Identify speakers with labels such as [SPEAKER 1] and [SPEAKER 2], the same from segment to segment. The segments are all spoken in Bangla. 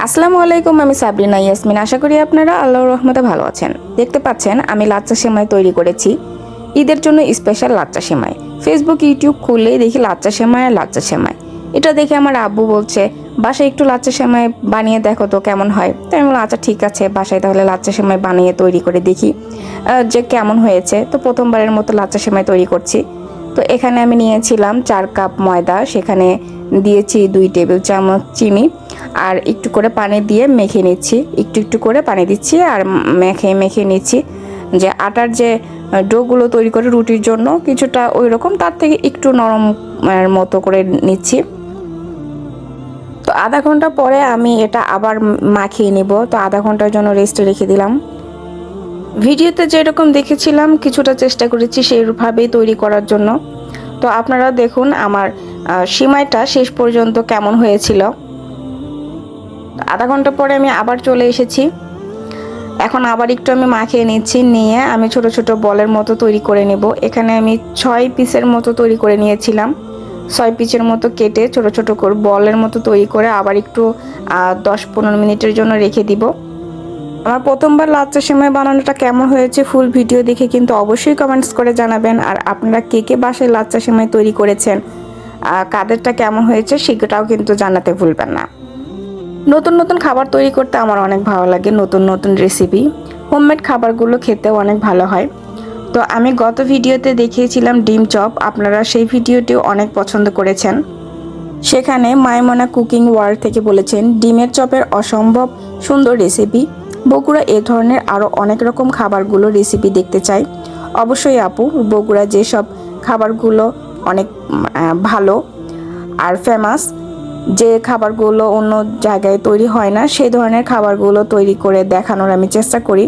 [SPEAKER 1] আসসালামু আলাইকুম, আমি সাবরিনা ইয়াসমিন। আশা করি আপনারা আল্লাহর রহমতে ভালো আছেন। দেখতে পাচ্ছেন, আমি লাচ্চা সেমাই তৈরি করেছি। ঈদের জন্য স্পেশাল লাচ্চা সেমাই। ফেসবুক ইউটিউব খুললেই দেখি লাচ্চা সেমাই আর লাচ্চা সেমাই। এটা দেখে আমার আব্বু বলছে, বাসায় একটু লাচ্চা সেমাই বানিয়ে দেখো তো কেমন হয়? তাই আমি বললাম আচ্ছা ঠিক আছে, বাসায় তাহলে লাচ্চা সেমাই বানিয়ে তৈরি করে দেখি যে কেমন হয়েছে। তো প্রথমবারের মতো লাচ্চা সেমাই তৈরি করছি। তো এখানে আমি নিয়েছিলাম চার কাপ ময়দা, সেখানে দিয়েছি দুই টেবিল চামচ চিনি আর একটু করে পানি দিয়ে মেখে নিচ্ছি। একটু একটু করে পানি দিচ্ছি আর মেখে মেখে নিচ্ছি যে আটার যে ডোগুলো তৈরি করে রুটির জন্য কিছুটা ওই রকম তার থেকে একটু নরম মতো করে নিচ্ছি। তো আধা ঘণ্টা পরে আমি এটা আবার মাখিয়ে নিব। তো আধা ঘণ্টার জন্য রেস্টে রেখে দিলাম। ভিডিওতে যেরকম দেখেছিলাম, কিছুটা চেষ্টা করেছি সেইভাবেই তৈরি করার জন্য। তো আপনারা দেখুন আমার সিমাইটা শেষ পর্যন্ত কেমন হয়েছিল। আধা ঘণ্টা পরে আমি আবার চলে এসেছি। এখন আবার একটু আমি মাখিয়ে নিচ্ছি, নিয়ে আমি ছোট ছোট বলের মতো তৈরি করে নেব। এখানে আমি ছয় পিসের মতো তৈরি করে নিয়েছিলাম। ছয় পিসের মতো কেটে ছোট ছোট করে বলের মতো তৈরি করে আবার একটু দশ পনেরো মিনিটের জন্য রেখে দিব। আমার প্রথমবার লাচ্চা সেমাই বানানোটা কেমন হয়েছে ফুল ভিডিও দেখে কিন্তু অবশ্যই কমেন্টস করে জানাবেন। আর আপনারা কে কে বাসায় লাচ্চা সেমাই তৈরি করেছেন কাদেরটা কেমন হয়েছে সেটাও কিন্তু জানাতে ভুলবেন না। নতুন নতুন খাবার তৈরি করতে আমার অনেক ভালো লাগে নতুন নতুন রেসিপি হোমমেড খাবারগুলো খেতেও অনেক ভালো হয়। তো আমি গত ভিডিওতে দেখিয়েছিলাম ডিম চপ, আপনারা সেই ভিডিওটিও অনেক পছন্দ করেছেন। সেখানে মাইমনা কুকিং ওয়ার্ল্ড থেকে বলেছেন, ডিমের চপের অসম্ভব সুন্দর রেসিপি বগুড়া এ ধরনের আরও অনেক রকম খাবারগুলো রেসিপি দেখতে চাই। অবশ্যই আপু, বগুড়া যেসব খাবারগুলো অনেক ভালো আর ফেমাস যে খাবারগুলো অন্য জায়গায় তৈরি হয় না সেই ধরনের খাবারগুলো তৈরি করে দেখানোর আমি চেষ্টা করি।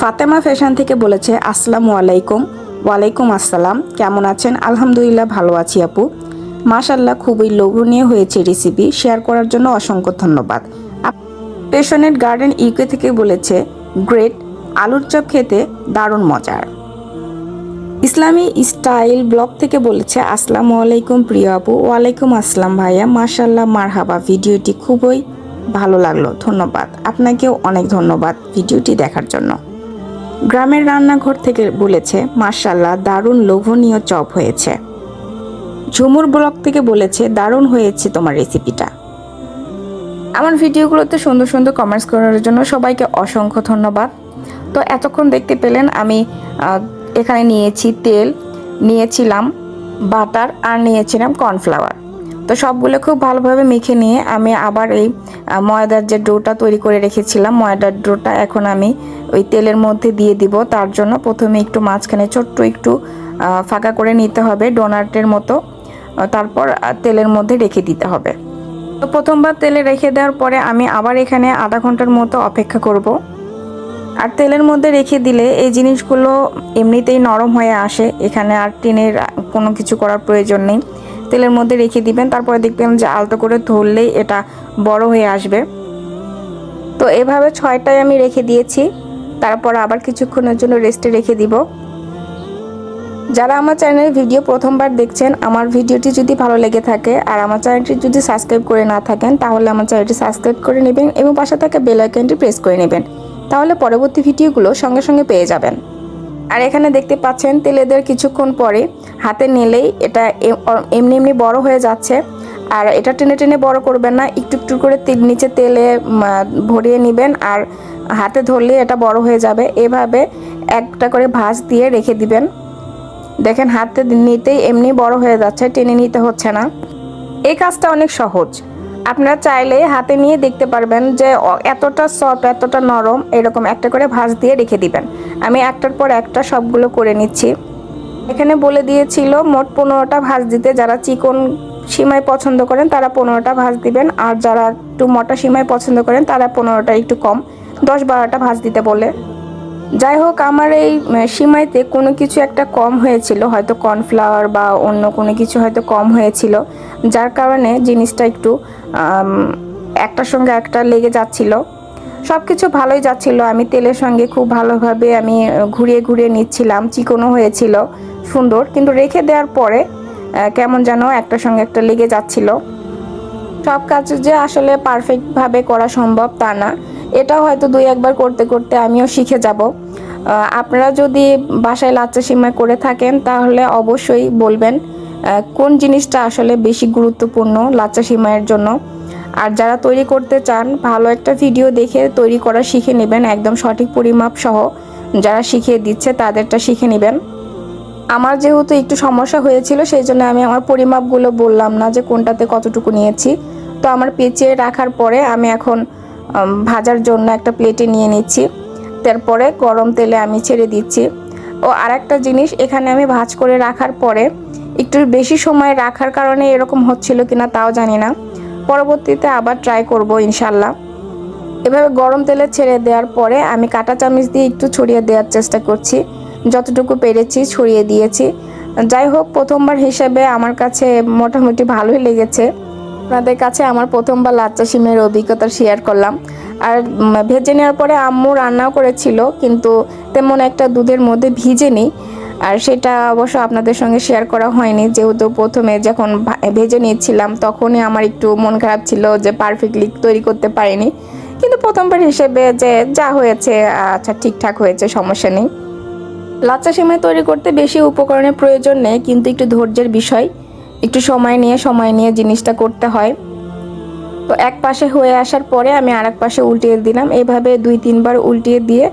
[SPEAKER 1] ফাতেমা ফ্যাশন থেকে বলেছে, আসসালামু আলাইকুম, ওয়ালাইকুম আসসালাম, কেমন আছেন? আলহামদুলিল্লাহ ভালো আছি আপু। মাশাল্লাহ খুবই লোভনীয় হয়েছে রেসিপি শেয়ার করার জন্য অসংখ্য ধন্যবাদ। পেশনেট গার্ডেন ইউকে থেকে বলেছে, গ্রেট, আলুর চপ খেতে দারুণ মজার। ইসলামী স্টাইল ব্লগ থেকে বলেছে, আসসালামু আলাইকুম প্রিয় আপু, ওয়ালাইকুম আসসালাম ভাইয়া মাশাল্লাহ মারহাবা, ভিডিওটি খুবই ভালো লাগল, ধন্যবাদ। আপনাকেও অনেক ধন্যবাদ ভিডিওটি দেখার জন্য। গ্রামের রান্নাঘর থেকে বলেছে মার্শাল্লাহ দারুণ লোভনীয় চপ হয়েছে। ঝুমুর ব্লগ থেকে বলেছে, দারুণ হয়েছে তোমার রেসিপিটা আমার ভিডিওগুলোতে সুন্দর সুন্দর কমেন্টস করার জন্য সবাইকে অসংখ্য ধন্যবাদ। তো এতক্ষণ দেখতে পেলেন আমি এখানে নিয়েছি তেল, নিয়েছিলাম বাটার আর নিয়েছিলাম কর্নফ্লাওয়ার। তো সবগুলো খুব ভালোভাবে মেখে নিয়ে আমি আবার এই ময়দার যে ডোটা তৈরি করে রেখেছিলাম, ময়দার ডোটা এখন আমি ওই তেলের মধ্যে দিয়ে দিব। তার জন্য প্রথমে একটু মাঝখানে ছোট্ট একটু ফাঁকা করে নিতে হবে, ডোনাটের মতো। তারপর তেলের মধ্যে রেখে দিতে হবে। তো প্রথমবার তেলে রেখে দেওয়ার পরে আমি আবার এখানে আধা ঘণ্টার মতো অপেক্ষা করব। আর তেলের মধ্যে রেখে দিলে এই জিনিসগুলো এমনিতেই নরম হয়ে আসে। এখানে আর টিনের কোনো কিছু করার প্রয়োজন নেই। তেলের মধ্যে রেখে দিবেন, তারপরে দেখবেন যে আলতো করে ধরলেই এটা বড় হয়ে আসবে। তো এভাবে ছয়টায় আমি রেখে দিয়েছি। তারপর আবার কিছুক্ষণের জন্য রেস্টে রেখে দিব। যারা আমার চ্যানেলের ভিডিও প্রথমবার দেখছেন, আমার ভিডিওটি যদি ভালো লেগে থাকে আর আমার চ্যানেলটি যদি সাবস্ক্রাইব করে না থাকেন, তাহলে আমার চ্যানেলটি সাবস্ক্রাইব করে নেবেন এবং পাশে থাকা বেল আইকনটি প্রেস করে নেবেন। তাহলে পরবর্তী ভিডিওগুলো সঙ্গে সঙ্গে পেয়ে যাবেন। আর এখানে দেখতে পাচ্ছেন তেলে দেওয়ার কিছুক্ষণ পরে হাতে নিলেই এটা এমনি এমনি বড় হয়ে যাচ্ছে। আর এটা টেনে টেনে বড় করবেন না, একটু একটু করে নিচে তেলে ভরিয়ে নেবেন আর হাতে ধরলে এটা বড় হয়ে যাবে। এভাবে একটা করে ভাঁজ দিয়ে রেখে দিবেন। দেখেন, হাতে নিতেই এমনি বড় হয়ে যাচ্ছে, টেনে নিতে হচ্ছে না। এই কাজটা অনেক সহজ। আপনারা চাইলে হাতে নিয়ে দেখতে পারবেন যে এতটা সফট এতটা নরম, এরকম একটা করে ভাঁজ দিয়ে রেখে দিবেন। আমি একটার পর একটা সবগুলো করে নিচ্ছি। এখানে বলে দিয়েছিল, মোট পনেরোটা ভাঁজ দিতে যারা চিকন সীমাই পছন্দ করেন, তারা পনেরোটা ভাঁজ দিবেন। আর যারা একটু মোটা সীমাই পছন্দ করেন, তারা পনেরোটা একটু কম, দশ বারোটা ভাঁজ দিতে বলে। যাই হোক আমার এই সিমাইতে কোনো কিছু একটা কম হয়েছিল, হয়তো কর্নফ্লাওয়ার বা অন্য কোনো কিছু হয়তো কম হয়েছিল, যার কারণে জিনিসটা একটু একটার সঙ্গে একটা লেগে যাচ্ছিল। সব কিছু ভালোই যাচ্ছিল, আমি তেলের সঙ্গে খুব ভালোভাবে আমি ঘুরিয়ে ঘুরিয়ে নিচ্ছিলাম, চিকনও হয়েছিল, সুন্দর, কিন্তু রেখে দেওয়ার পরে কেমন যেন একটার সঙ্গে একটা লেগে যাচ্ছিল। সব কাজ যে আসলে পারফেক্টভাবে করা সম্ভব তা না, এটাও হয়তো দুই একবার করতে করতে আমিও শিখে যাব। আপনারা যদি বাসায় লাচ্চা সিমাই করে থাকেন, তাহলে অবশ্যই বলবেন কোন জিনিসটা আসলে বেশি গুরুত্বপূর্ণ লাচ্চা সিমাইয়ের জন্য। আর যারা তৈরি করতে চান, ভালো একটা ভিডিও দেখে তৈরি করা শিখে নেবেন, একদম সঠিক পরিমাপ সহ যারা শিখিয়ে দিচ্ছে, তাদেরটা শিখে নেবেন। আমার যেহেতু একটু সমস্যা হয়েছিল, সেই জন্য আমি আমার পরিমাপগুলো বললাম না যে কোনটাতে কতটুকু নিয়েছি। তো আমার পেঁচিয়ে রাখার পরে আমি এখন ভাজার জন্য একটা প্লেটে নিয়ে নিচ্ছি। তারপরে গরম তেলে আমি ছেড়ে দিচ্ছি। ও আরেকটা জিনিস এখানে আমি ভাজ করে রাখার পরে একটু বেশি সময় রাখার কারণে এরকম হচ্ছিল কিনা তাও জানি না। পরবর্তীতে আবার ট্রাই করব ইনশাল্লাহ। এভাবে গরম তেলে ছেড়ে দেওয়ার পরে আমি কাঁটা চামচ দিয়ে একটু ছড়িয়ে দেওয়ার চেষ্টা করছি। যতটুকু পেরেছি ছড়িয়ে দিয়েছি। যাই হোক, প্রথমবার হিসেবে আমার কাছে মোটামুটি ভালোই লেগেছে। আপনাদের কাছে আমার প্রথমবার লাচ্চা সিমের অভিজ্ঞতা শেয়ার করলাম। আর ভেজে নেওয়ার পরে আম্মু রান্নাও করেছিল, কিন্তু তেমন একটা দুধের মধ্যে ভিজে নেই আর সেটা অবশ্য আপনাদের সঙ্গে শেয়ার করা হয়নি, যেহেতু প্রথমে যখন ভেজে নিয়েছিলাম, তখনই আমার একটু মন খারাপ ছিল যে পারফেক্টলি তৈরি করতে পারিনি। কিন্তু প্রথমবার হিসেবে যে যা হয়েছে আচ্ছা ঠিকঠাক হয়েছে, সমস্যা নেই। লাচ্চা সেমাই তৈরি করতে বেশি উপকরণের প্রয়োজন নেই, কিন্তু একটু ধৈর্যের বিষয়। একটু সময় নিয়ে সময় নিয়ে জিনিসটা করতে হয়। তো এক পাশে হয়ে আসার পরে আমি আরেক পাশে উল্টিয়ে দিলাম। এইভাবে দুই, তিনবার উল্টিয়ে দিয়ে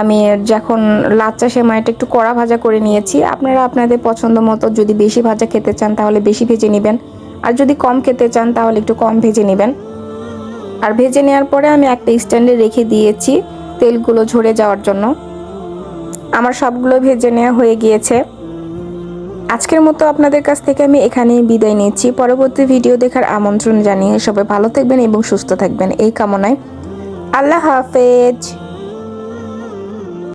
[SPEAKER 1] আমি যখন লাচ্চা সেমাইটা একটু কড়া ভাজা করে নিয়েছি, আপনারা আপনাদের পছন্দ মতো যদি বেশি ভাজা খেতে চান তাহলে বেশি ভেজে নেবেন। আর যদি কম খেতে চান তাহলে একটু কম ভেজে নেবেন। আর ভেজে নেওয়ার পরে আমি একটা স্ট্যান্ডে রেখে দিয়েছি তেলগুলো ঝরে যাওয়ার জন্য। আমার সবগুলো ভেজে নেওয়া হয়ে গিয়েছে। আজকের মতো আপনাদের কাছ থেকে আমি এখানে বিদায় নিচ্ছি। পরবর্তী ভিডিও দেখার আমন্ত্রণ জানিয়ে সবাই ভালো থাকবেন এবং সুস্থ থাকবেন। এই কামনায় আল্লাহ হাফেজ।